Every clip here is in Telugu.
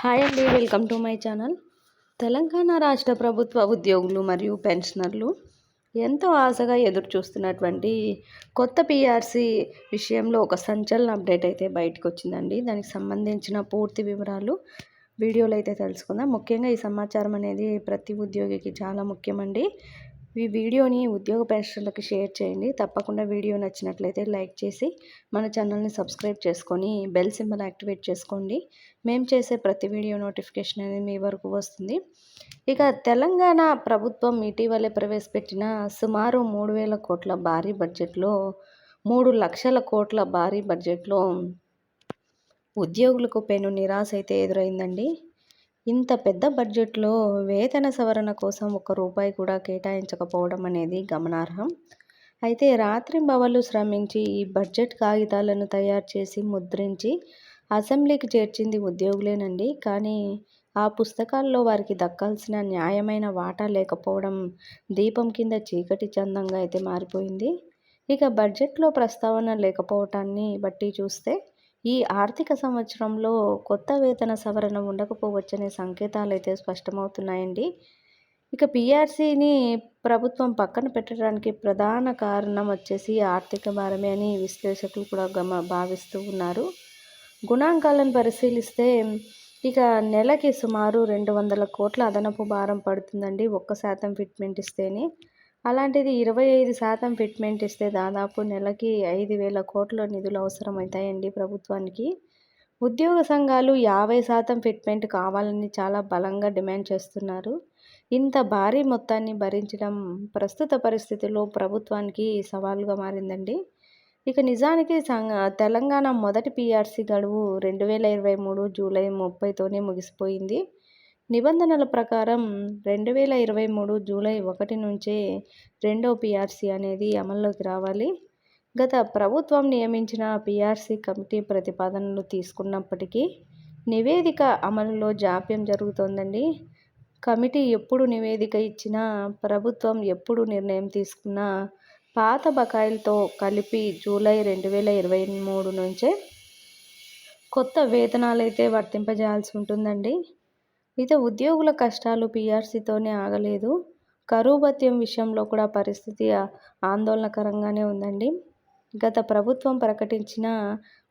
హాయ్ అండి welcome to my channel. Telangana రాష్ట్ర ప్రభుత్వ ఉద్యోగులు మరియు పెన్షనర్లు ఎంతో ఆశగా ఎదురు చూస్తున్నటువంటి కొత్త పిఆర్సి విషయంలో ఒక సంచలన అప్డేట్ అయితే బయటకు వచ్చిందండి. దానికి సంబంధించిన పూర్తి వివరాలు వీడియోలో అయితే తెలుసుకుందాం. ముఖ్యంగా ఈ సమాచారం అనేది ప్రతి ఉద్యోగికి చాలా ముఖ్యమండి. ఈ వీడియోని ఉద్యోగ పెన్షన్లకు షేర్ చేయండి. తప్పకుండా వీడియో నచ్చినట్లయితే లైక్ చేసి మన ఛానల్ని సబ్స్క్రైబ్ చేసుకొని బెల్ సింబల్ యాక్టివేట్ చేసుకోండి. మేము చేసే ప్రతి వీడియో నోటిఫికేషన్ అనేది మీ వరకు వస్తుంది. ఇక తెలంగాణ ప్రభుత్వం ఇటీవలే ప్రవేశపెట్టిన సుమారు మూడు వేల కోట్ల భారీ బడ్జెట్లో మూడు లక్షల కోట్ల భారీ బడ్జెట్లో ఉద్యోగులకు పెను నిరాశ అయితే ఎదురైందండి. ఇంత పెద్ద బడ్జెట్లో వేతన సవరణ కోసం ఒక రూపాయి కూడా కేటాయించకపోవడం అనేది గమనార్హం. అయితే రాత్రింబవళ్ళు శ్రమించి ఈ బడ్జెట్ కాగితాలను తయారు చేసి ముద్రించి అసెంబ్లీకి చేర్చింది ఉద్యోగులేనండి. కానీ ఆ పుస్తకాల్లో వారికి దక్కాల్సిన న్యాయమైన వాటా లేకపోవడం దీపం కింద చీకటి చందంగా అయితే మారిపోయింది. ఇక బడ్జెట్లో ప్రస్తావన లేకపోవటాన్ని బట్టి చూస్తే ఈ ఆర్థిక సంవత్సరంలో కొత్త వేతన సవరణ ఉండకపోవచ్చనే సంకేతాలు అయితే స్పష్టమవుతున్నాయండి. ఇక పిఆర్సీని ప్రభుత్వం పక్కన పెట్టడానికి ప్రధాన కారణం వచ్చేసి ఆర్థిక భారమే అని విశ్లేషకులు కూడా గమ భావిస్తూ ఉన్నారు. గుణాంకాలను పరిశీలిస్తే ఇక నెలకి సుమారు రెండు వందల కోట్ల అదనపు భారం పడుతుందండి ఒక్క శాతం ఫిట్మెంట్ ఇస్తేనే. అలాంటిది ఇరవై ఐదు శాతం ఫిట్మెంట్ ఇస్తే దాదాపు నెలకి ఐదు వేల కోట్ల నిధులు అవసరమవుతాయండి ప్రభుత్వానికి. ఉద్యోగ సంఘాలు యాభై శాతం ఫిట్మెంట్ కావాలని చాలా బలంగా డిమాండ్ చేస్తున్నారు. ఇంత భారీ మొత్తాన్ని భరించడం ప్రస్తుత పరిస్థితుల్లో ప్రభుత్వానికి సవాలుగా మారిందండి. ఇక నిజానికి సంఘ తెలంగాణ మొదటి పీఆర్సీ గడువు రెండు వేల ఇరవై మూడు జూలై ముప్పైతోనే ముగిసిపోయింది. నిబంధనల ప్రకారం రెండు వేల ఇరవై మూడు జూలై ఒకటి నుంచే రెండో పిఆర్సీ అనేది అమల్లోకి రావాలి. గత ప్రభుత్వం నియమించిన పిఆర్సీ కమిటీ ప్రతిపాదనలు తీసుకున్నప్పటికీ నివేదిక అమలులో జాప్యం జరుగుతోందండి. కమిటీ ఎప్పుడు నివేదిక ఇచ్చినా ప్రభుత్వం ఎప్పుడు నిర్ణయం తీసుకున్నా పాత బకాయిలతో కలిపి జూలై రెండు వేల ఇరవై మూడు నుంచే కొత్త వేతనాలు అయితే వర్తింపజేయాల్సి ఉంటుందండి. అయితే ఉద్యోగుల కష్టాలు పీఆర్సీతోనే ఆగలేదు. కరువు భత్యం విషయంలో కూడా పరిస్థితి ఆందోళనకరంగానే ఉందండి. గత ప్రభుత్వం ప్రకటించిన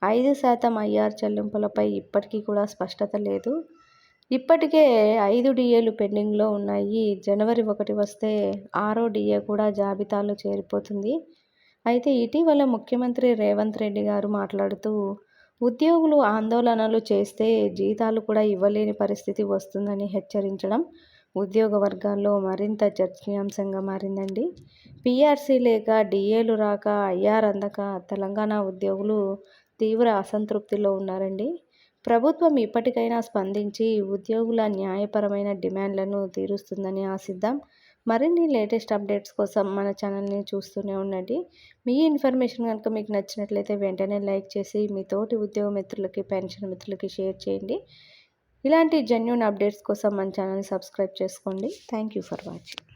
ఐదు శాతం ఐఆర్ చెల్లింపులపై ఇప్పటికీ కూడా స్పష్టత లేదు. ఇప్పటికే ఐదు డిఏలు పెండింగ్లో ఉన్నాయి. జనవరి ఒకటి వస్తే ఆరో డిఏ కూడా జాబితాలో చేరిపోతుంది. అయితే ఇటీవల ముఖ్యమంత్రి రేవంత్ రెడ్డి గారు మాట్లాడుతూ ఉద్యోగులు ఆందోళనలు చేస్తే జీతాలు కూడా ఇవ్వలేని పరిస్థితి వస్తుందని హెచ్చరించడం ఉద్యోగ వర్గాల్లో మరింత చర్చనీయాంశంగా మారిందండి. పీఆర్సీ లేక డిఏలు రాక ఐఆర్ అందక తెలంగాణ ఉద్యోగులు తీవ్ర అసంతృప్తిలో ఉన్నారండి. ప్రభుత్వం ఇప్పటికైనా స్పందించి ఉద్యోగుల న్యాయపరమైన డిమాండ్లను తీరుస్తుందని ఆశిద్దాం. మరిన్ని లేటెస్ట్ అప్డేట్స్ కోసం మన ఛానల్ని చూస్తూనే ఉండండి. మీ ఇన్ఫర్మేషన్ కనుక మీకు నచ్చినట్లయితే వెంటనే లైక్ చేసి మీ తోటి ఉద్యోగ మిత్రులకి పెన్షన్ మిత్రులకి షేర్ చేయండి. ఇలాంటి జెన్యున్ అప్డేట్స్ కోసం మన ఛానల్ని సబ్స్క్రైబ్ చేసుకోండి. Thank you for watching.